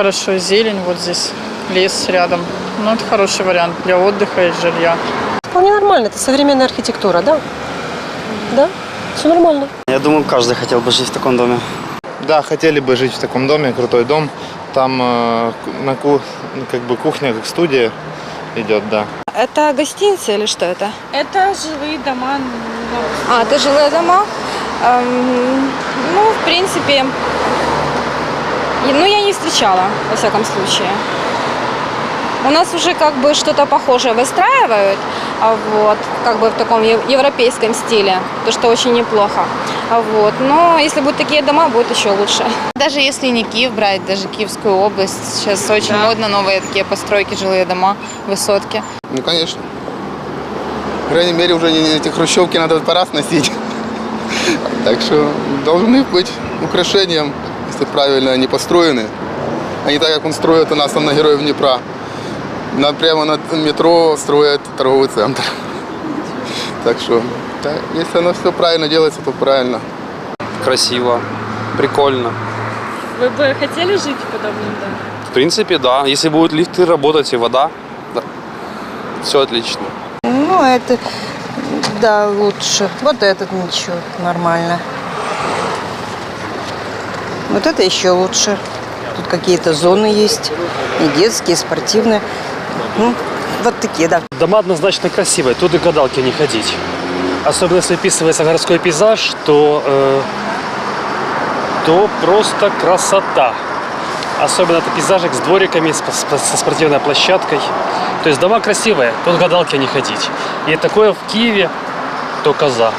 хорошо, зелень вот здесь, лес рядом. Ну, это хороший вариант для отдыха и жилья. Вполне нормально, это современная архитектура, да? Да, все нормально. Я думаю, каждый хотел бы жить в таком доме. Да, хотели бы жить в таком доме, крутой дом. Там э, на ку- как бы кухня, как студия идет, да. Это гостиница или что это? Это жилые дома. А, это жилые дома? Эм, ну, в принципе, ну, я встречала, во всяком случае. У нас уже как бы что-то похожее выстраивают, а вот, как бы в таком ев- европейском стиле, то, что очень неплохо. А вот, но если будут такие дома, будет еще лучше. Даже если не Киев брать, даже Киевскую область, сейчас очень модно новые такие постройки, жилые дома, высотки. Ну, конечно. По крайней мере, уже не эти хрущевки надо по раз носить. Так что должны быть украшением, если правильно они построены. А не так, как он строит у нас там на Героев Днепра. Над, прямо над метро строят торговый центр. Так что, да, если оно все правильно делается, то правильно. красиво, прикольно. Вы бы хотели жить в подобном доме? В принципе, да. Если будут лифты работать и вода, да. Все отлично. Ну, это, да, лучше. Вот этот ничего, нормально. Вот это еще лучше. Тут какие-то зоны есть, и детские, и спортивные. Ну, вот такие, да. Дома однозначно красивые, тут и гадалки не ходить. Особенно если описывается городской пейзаж, то, э, то просто красота. Особенно это пейзажик с двориками, с- со спортивной площадкой. То есть дома красивые, тут гадалки не ходить. И такое в Киеве только за.